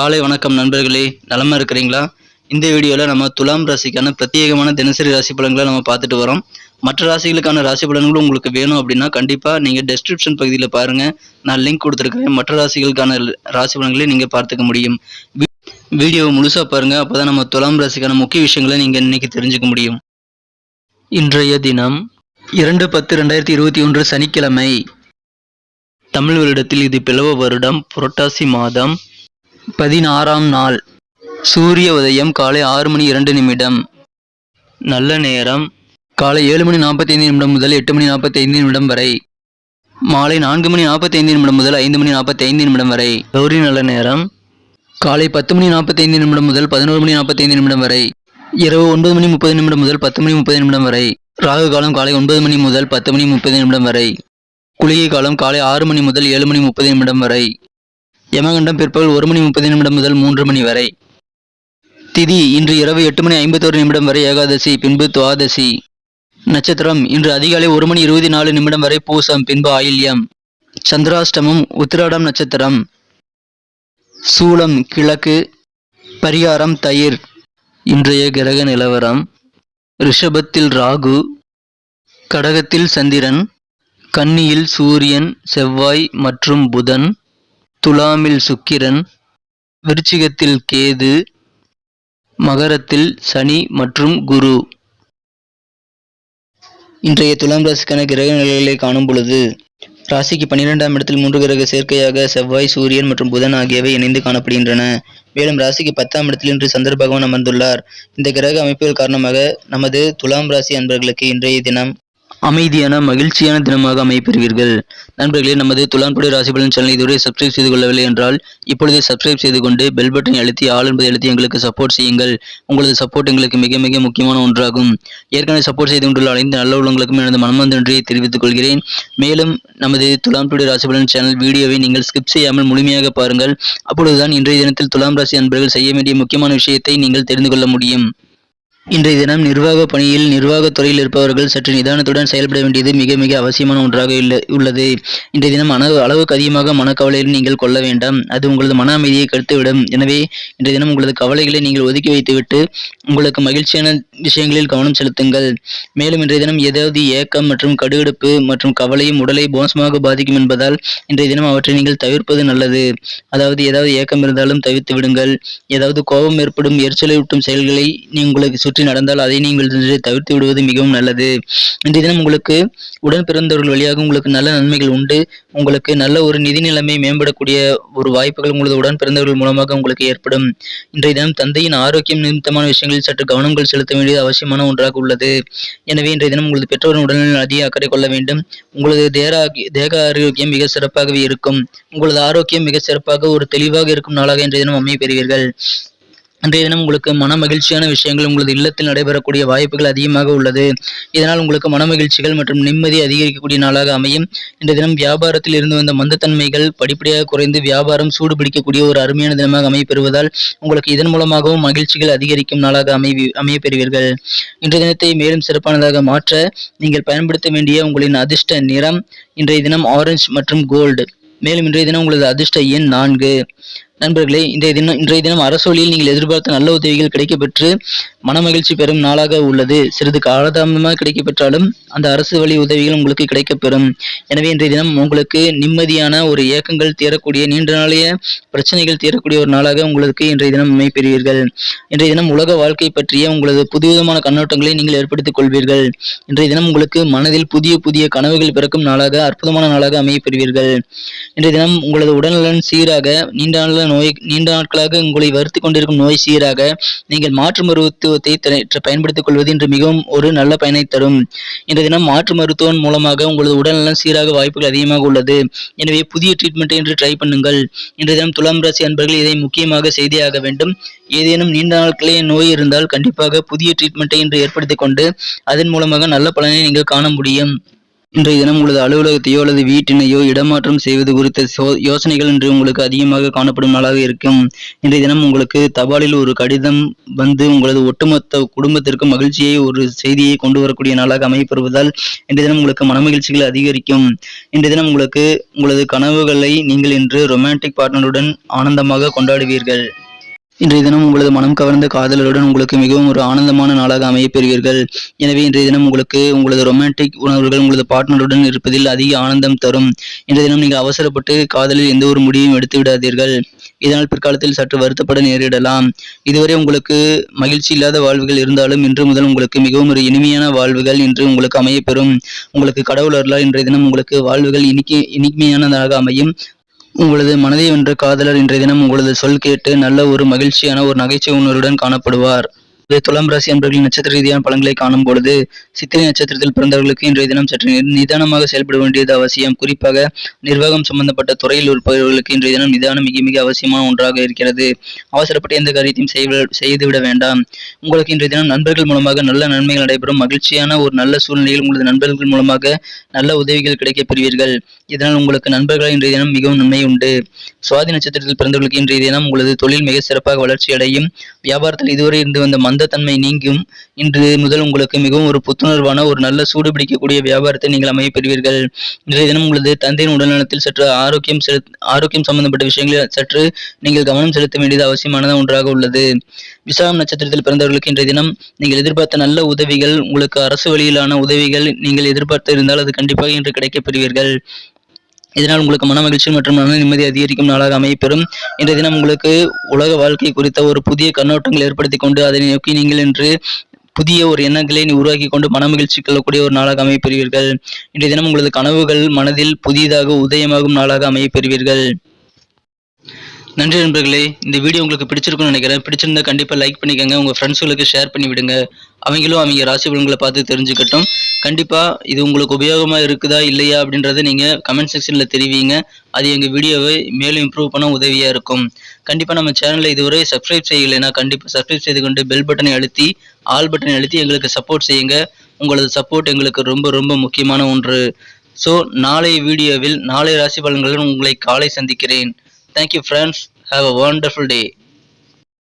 காலை வணக்கம் நண்பர்களே நலமாக இருக்கிறீங்களா? இந்த வீடியோவில் நம்ம துலாம் ராசிக்கான பிரத்யேகமான தினசரி ராசி பலன்களை நம்ம பார்த்துட்டு வரோம். மற்ற ராசிகளுக்கான ராசி பலன்களும் உங்களுக்கு வேணும் அப்படின்னா கண்டிப்பாக நீங்கள் டெஸ்கிரிப்ஷன் பகுதியில் பாருங்கள் நான் லிங்க் கொடுத்துருக்கிறேன். மற்ற ராசிகளுக்கான ராசி பலன்களை நீங்கள் பார்த்துக்க முடியும். வீ- வீடியோவை முழுசாக பாருங்கள் அப்போ தான் நம்ம துலாம் ராசிக்கான முக்கிய விஷயங்களை நீங்கள் இன்னைக்கு தெரிஞ்சுக்க முடியும். இன்றைய தினம் இரண்டு பத்து ரெண்டாயிரத்தி இருபத்தி ஒன்று சனிக்கிழமை. தமிழ் வருடத்தில் இது பிளவ வருடம். புரட்டாசி மாதம். பதினாறாம் நாள் சூரிய உதயம் காலை ஆறு மணி இரண்டு நிமிடம். நல்ல நேரம் காலை ஏழு மணி நாற்பத்தி ஐந்து நிமிடம் முதல் எட்டு மணி நாற்பத்தி ஐந்து நிமிடம் வரை. மாலை நான்கு மணி நாற்பத்தி ஐந்து நிமிடம் முதல் ஐந்து மணி நாற்பத்தி ஐந்து நிமிடம் வரை. கௌரி நல்ல நேரம் காலை பத்து மணி நாற்பத்தி ஐந்து நிமிடம் முதல் பதினோரு மணி நாற்பத்தி ஐந்து நிமிடம் வரை. இரவு ஒன்பது மணி முப்பது நிமிடம் முதல் பத்து மணி முப்பது நிமிடம் வரை. ராகு காலம் காலை ஒன்பது மணி முதல் பத்து மணி முப்பது நிமிடம் வரை. குளிகை காலம் காலை ஆறு மணி முதல் ஏழு மணி முப்பது நிமிடம் வரை. யமகண்டம் பிற்பகல் ஒரு மணி முப்பது நிமிடம் முதல் மூன்று மணி வரை. திதி இன்று இரவு எட்டு மணி ஐம்பத்தோரு நிமிடம் வரை ஏகாதசி பின்பு துவாதசி. நட்சத்திரம் இன்று அதிகாலை ஒரு மணி இருபத்தி நாலு நிமிடம் வரை பூசம் பின்பு ஆயில்யம். சந்திராஷ்டமம் உத்திராடம் நட்சத்திரம். சூலம் கிழக்கு. பரிகாரம் தயிர். இன்றைய கிரக நிலவரம் ரிஷபத்தில் ராகு கடகத்தில் சந்திரன் கன்னியில் சூரியன் செவ்வாய் மற்றும் புதன். துலாமில் சுக்கிரன் விருச்சிகத்தில் கேது மகரத்தில் சனி மற்றும் குரு. இன்றைய துலாம் ராசிக்கான கிரக நிலைகளை காணும் பொழுது ராசிக்கு பன்னிரெண்டாம் இடத்தில் மூன்று கிரக சேர்க்கையாக செவ்வாய் சூரியன் மற்றும் புதன் ஆகியவை இணைந்து காணப்படுகின்றன. மேலும் ராசிக்கு பத்தாம் இடத்தில் இன்று சந்திர பகவான் அமர்ந்துள்ளார். இந்த கிரக அமைப்புகள் காரணமாக நமது துலாம் ராசி அன்பர்களுக்கு இன்றைய தினம் அமைதியான மகிழ்ச்சியான தினமாக அமைப்பெறுவீர்கள் நண்பர்களே நமது துலான்படி ராசிபலன் சேனல் சேனலை இதுவரை சப்ஸ்கிரைப் செய்து கொள்ளவில்லை என்றால் இப்பொழுதே சப்ஸ்கிரைப் செய்து கொண்டு பெல் பட்டனை அழுத்தி ஆள் என்பதை அழுத்தி எங்களுக்கு சப்போர்ட் செய்யுங்கள். உங்களது சப்போர்ட் எங்களுக்கு மிக மிக முக்கியமான ஒன்றாகும். ஏற்கனவே சப்போர்ட் செய்து கொண்டுள்ள அனைத்து நல்ல உள்ளங்களுக்கும் எனது மனமார்ந்த நன்றியை தெரிவித்துக் கொள்கிறேன். மேலும் நமது துலான்படி ராசிபலன் சேனல் வீடியோவை நீங்கள் ஸ்கிப் செய்யாமல் முழுமையாக பாருங்கள். அப்பொழுதுதான் இன்றைய தினத்தில் துலாம் ராசி அன்பர்கள் செய்ய வேண்டிய முக்கியமான விஷயத்தை நீங்கள் தெரிந்து கொள்ள முடியும். இன்றைய தினம் நிர்வாக பணியில் நிர்வாகத் துறையில் இருப்பவர்கள் சற்று நிதானத்துடன் செயல்பட வேண்டியது மிக மிக அவசியமான ஒன்றாக இல்ல- உள்ளது. இன்றைய தினம் அளவு அளவுக்கு அதிகமாக மனக்கவலையில் நீங்கள் கொள்ள வேண்டாம். அது உங்களது மன அமைதியை கெடுத்துவிடும். எனவே இன்றைய தினம் உங்களது கவலைகளை நீங்கள் ஒதுக்கி வைத்துவிட்டு உங்களுக்கு மகிழ்ச்சியான விஷயங்களில் கவனம் செலுத்துங்கள். மேலும் இன்றைய தினம் ஏதாவது ஏக்கம் மற்றும் கடுகடுப்பு மற்றும் கவலையும் உடலை மோசமாக பாதிக்கும் என்பதால் இன்றைய தினம் அவற்றை நீங்கள் தவிர்ப்பது நல்லது. அதாவது ஏதாவது ஏக்கம் இருந்தாலும் தவிர்த்து விடுங்கள். ஏதாவது கோபம் ஏற்படும் எரிச்சலூட்டும் செயல்களை நீங்கள் உங்களுக்கு சுற்றி நடந்தால் அதை நீங்கள் தவிர்த்து விடுவது மிகவும் நல்லது. இன்றைய தினம் உங்களுக்கு உடன் பிறந்தவர்கள் வழியாக உங்களுக்கு நல்ல நன்மைகள் உண்டு. உங்களுக்கு நல்ல ஒரு நிதி நிலைமை மேம்படக்கூடிய ஒரு வாய்ப்புகள் உங்களது உடன் பிறந்தவர்கள் மூலமாக உங்களுக்கு ஏற்படும். இன்றைய தினம் தந்தையின் ஆரோக்கியம் நிமித்தமான விஷயங்களில் சற்று கவனங்கள் செலுத்த வேண்டியது அவசியமான ஒன்றாக உள்ளது. எனவே இன்றைய தினம் உங்களது பெற்றோரின் உடல்நலில் அதிக அக்கறை கொள்ள வேண்டும். உங்களது தேக தேக ஆரோக்கியம் மிக சிறப்பாகவே இருக்கும். உங்களது ஆரோக்கியம் மிக சிறப்பாக ஒரு தெளிவாக இருக்கும் நாளாக இன்றைய தினம் அமைய பெறுவீர்கள். இன்றைய தினம் உங்களுக்கு மன மகிழ்ச்சியான விஷயங்கள் உங்களது இல்லத்தில் நடைபெறக்கூடிய வாய்ப்புகள் அதிகமாக உள்ளது. இதனால் உங்களுக்கு மன மகிழ்ச்சிகள் மற்றும் நிம்மதி அதிகரிக்கக்கூடிய நாளாக அமையும். இன்றைய தினம் வியாபாரத்தில் இருந்து வந்த மந்தத்தன்மைகள் படிப்படியாக குறைந்து வியாபாரம் சூடு பிடிக்கக்கூடிய ஒரு அருமையான தினமாக அமையப்பெறுவதால் உங்களுக்கு இதன் மூலமாகவும் மகிழ்ச்சிகள் அதிகரிக்கும் நாளாக அமை அமையப்பெறுவீர்கள். இன்றைய தினத்தை மேலும் சிறப்பானதாக மாற்ற நீங்கள் பயன்படுத்த வேண்டிய உங்களின் அதிர்ஷ்ட நிறம் இன்றைய தினம் ஆரஞ்சு மற்றும் கோல்டு. மேலும் இன்றைய தினம் உங்களது அதிர்ஷ்ட எண் நான்கு. நண்பர்களே இன்றைய தினம் இன்றைய தினம் அரசொலியில் நீங்கள் எதிர்பார்த்த நல்ல உதவிகள் கிடைக்கப்பெற்று மனமகிழ்ச்சி பெறும் நாளாக உள்ளது. சிறிது காலதாமதமாக கிடைக்கப்பெற்றாலும் அந்த அரசு வழி உதவிகள் உங்களுக்கு கிடைக்கப்பெறும். எனவே இன்றைய தினம் உங்களுக்கு நிம்மதியான ஒரு ஏக்கங்கள் தீரக்கூடிய நீண்ட நாளைய பிரச்சனைகள் தீரக்கூடிய ஒரு நாளாக உங்களுக்கு இன்றைய தினம் அமைப்பெறுவீர்கள். இன்றைய தினம் உலக வாழ்க்கை பற்றிய உங்களது புதுவிதமான கண்ணோட்டங்களை நீங்கள் ஏற்படுத்திக் கொள்வீர்கள். இன்றைய தினம் உங்களுக்கு மனதில் புதிய புதிய கனவுகள் பிறக்கும் நாளாக அற்புதமான நாளாக அமையப்பெறுவீர்கள் இன்றைய தினம் உங்களது உடல்நலன் சீராக நீண்ட நாள் நோய் நீண்ட நாட்களாக உங்களை வருத்திக் கொண்டிருக்கும் நோய் சீராக நீங்கள் மாற்று மருத்துவத்தை த- பயன்படுத்திக் கொள்வது இன்று மிகவும் ஒரு நல்ல பயனை தரும். இன்றைய தினம் மாற்று மருத்துவம் மூலமாக உங்களது உடல்நலம் சீராக வாய்ப்புகள் அதிகமாக உள்ளது. எனவே புதிய ட்ரீட்மெண்ட்டை இன்று ட்ரை பண்ணுங்கள். இன்றைய தினம் துலாம் ராசி அன்பர்கள் இதை முக்கியமாக செய்தியாக வேண்டும். ஏதேனும் நீண்ட நாட்களே நோய் இருந்தால் கண்டிப்பாக புதிய ட்ரீட்மெண்ட்டை இன்று ஏற்படுத்திக் கொண்டு அதன் மூலமாக நல்ல பலனை நீங்கள் காண முடியும். இன்றைய தினம் உங்களது அலுவலகத்தையோ அல்லது வீட்டினையோ இடமாற்றம் செய்வது குறித்த சோ- யோசனைகள் இன்று உங்களுக்கு அதிகமாக காணப்படும் நாளாக இருக்கும். இன்றைய தினம் உங்களுக்கு தபாலில் ஒரு கடிதம் வந்து உங்களது ஒட்டுமொத்த குடும்பத்திற்கு மகிழ்ச்சியை ஒரு செய்தியை கொண்டு வரக்கூடிய நாளாக அமையப்பெறுவதால் இன்றைய தினம் உங்களுக்கு மனமகிழ்ச்சிகள் அதிகரிக்கும். இன்றைய தினம் உங்களுக்கு உங்களது கனவுகளை நீங்கள் இன்று ரொமான்டிக் பார்ட்னருடன் ஆனந்தமாக கொண்டாடுவீர்கள். இன்றைய தினம் உங்களது மனம் கவர்ந்த காதலருடன் உங்களுக்கு மிகவும் ஒரு ஆனந்தமான நாளாக அமையப் பெறுவீர்கள். எனவே இன்றைய தினம் உங்களுக்கு உங்களது ரொமான்டிக் உணர்வுகள் உங்களது பார்ட்னருடன் இருப்பதில் அதிக ஆனந்தம் தரும். இன்றைய தினம் நீங்கள் அவசரப்பட்டு காதலில் எந்த ஒரு முடிவையும் எடுத்து விடாதீர்கள். இதனால் பிற்காலத்தில் சற்று வருத்தப்பட நேரிடலாம். இதுவரை உங்களுக்கு மகிழ்ச்சி இல்லாத வாழ்வுகள் இருந்தாலும் இன்று முதல் உங்களுக்கு மிகவும் ஒரு இனிமையான வாழ்வுகள் இன்று உங்களுக்கு அமையப்பெறும் உங்களுக்கு கடவுள் அருளால் இன்றைய தினம் உங்களுக்கு வாழ்வுகள் இனிக்கி இனிமையானதாக அமையும். உங்களது மனதை வென்ற காதலர் இன்றைய தினம் உங்களது சொல் கேட்டு நல்ல ஒரு மகிழ்ச்சியான ஒரு நகைச்சுவை உணர்வுடன் காணப்படுவார். துலாம் ராசி அன்பர்களின் நட்சத்திர ரீதியான பலன்களை காணும் பொழுது சித்திரை நட்சத்திரத்தில் பிறந்தவர்களுக்கு இன்றைய தினம் சற்று நிதானமாக செயல்பட வேண்டியது அவசியம். குறிப்பாக நிர்வாகம் சம்பந்தப்பட்ட துறையில் இருப்பவர்களுக்கு இன்றைய தினம் நிதானம் மிக மிக அவசியமான ஒன்றாக இருக்கிறது. அவசரப்பட்டு எந்த காரியத்தையும் செய்துவிட வேண்டாம். உங்களுக்கு இன்றைய தினம் நண்பர்கள் மூலமாக நல்ல நன்மைகள் நடைபெறும். மகிழ்ச்சியான ஒரு நல்ல சூழ்நிலையில் உங்களது நண்பர்கள் மூலமாக நல்ல உதவிகள் கிடைக்கப் பெறுவீர்கள். இதனால் உங்களுக்கு நண்பர்களால் இன்றைய தினம் மிகவும் நன்மை உண்டு. சுவாதி நட்சத்திரத்தில் பிறந்தவர்களுக்கு இன்றைய தினம் உங்களது தொழில் மிக சிறப்பாக வளர்ச்சி அடையும் வியாபாரத்தில் இதுவரை இருந்து வந்த மந்தத்தன்மை நீங்கும். இன்று முதல் உங்களுக்கு மிகவும் ஒரு புத்துணர்வான ஒரு நல்ல சூடு பிடிக்கக்கூடிய வியாபாரத்தை நீங்கள் அமையப் பெறுவீர்கள். இன்றைய தினம் உங்களது தந்தையின் உடல்நலத்தில் சற்று ஆரோக்கியம் செலுத் ஆரோக்கியம் சம்பந்தப்பட்ட விஷயங்களில் சற்று நீங்கள் கவனம் செலுத்த வேண்டியது அவசியமான ஒன்றாக உள்ளது. விசாகம் நட்சத்திரத்தில் பிறந்தவர்களுக்கு இன்றைய தினம் நீங்கள் எதிர்பார்த்த நல்ல உதவிகள் உங்களுக்கு அரசு வழியிலான உதவிகள் நீங்கள் எதிர்பார்த்து இருந்தால் அது கண்டிப்பாக இன்று கிடைக்கப் பெறுவீர்கள். இதனால் உங்களுக்கு மன மகிழ்ச்சி மற்றும் மன நிம்மதி அதிகரிக்கும் நாளாக அமையப்பெறும். இன்றைய தினம் உங்களுக்கு உலக வாழ்க்கை குறித்த ஒரு புதிய கண்ணோட்டங்கள் ஏற்படுத்தி கொண்டு அதனை நோக்கி நீங்கள் என்று புதிய ஒரு எண்ணங்களை நீ உருவாக்கி கொண்டு மன மகிழ்ச்சி கொள்ளக்கூடிய ஒரு நாளாக அமையப்பெறுவீர்கள். இன்றைய தினம் உங்களது கனவுகள் மனதில் புதிதாக உதயமாகும் நாளாக அமையப்பெறுவீர்கள். நன்றி நண்பர்களே இந்த வீடியோ உங்களுக்கு பிடிச்சிருக்கும்னு நினைக்கிறேன். பிடிச்சிருந்தா கண்டிப்பாக லைக் பண்ணிக்கோங்க உங்கள் ஃப்ரெண்ட்ஸுகளுக்கு ஷேர் பண்ணி விடுங்க அவங்களும் அவங்க ராசி பலன்களை பார்த்து தெரிஞ்சுக்கட்டும். கண்டிப்பாக இது உங்களுக்கு உபயோகமாக இருக்குதா இல்லையா அப்படின்றத நீங்கள் கமெண்ட் செக்ஷனில் தெரிவிங்க. அது எங்கள் வீடியோவை மேலும் இம்ப்ரூவ் பண்ண உதவியாக இருக்கும். கண்டிப்பாக நம்ம சேனலில் இதுவரை சப்ஸ்கிரைப் செய்யலைன்னா கண்டிப்பாக சப்ஸ்கிரைப் செய்து கொண்டு பெல் பட்டனை அழுத்தி ஆல் பட்டனை அழுத்தி எங்களுக்கு சப்போர்ட் செய்யுங்க. உங்களது சப்போர்ட் எங்களுக்கு ரொம்ப ரொம்ப முக்கியமான ஒன்று. ஸோ நாளைய வீடியோவில் நாளை ராசி பலன்களுடன் உங்களை காலை சந்திக்கிறேன். Thank you friends have a wonderful day